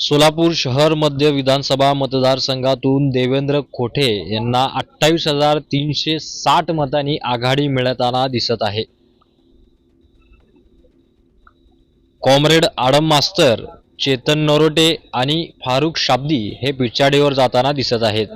सोलापूर शहर मध्य विधानसभा मतदारसंघातून देवेंद्र खोटे यांना अठ्ठावीस हजार तीनशे साठ मतांनी आघाडी मिळताना दिसत आहे. कॉम्रेड आडम मास्तर चेतन नरोटे आणि फारुख शाब्दी हे पिछाडीवर जाताना दिसत आहेत.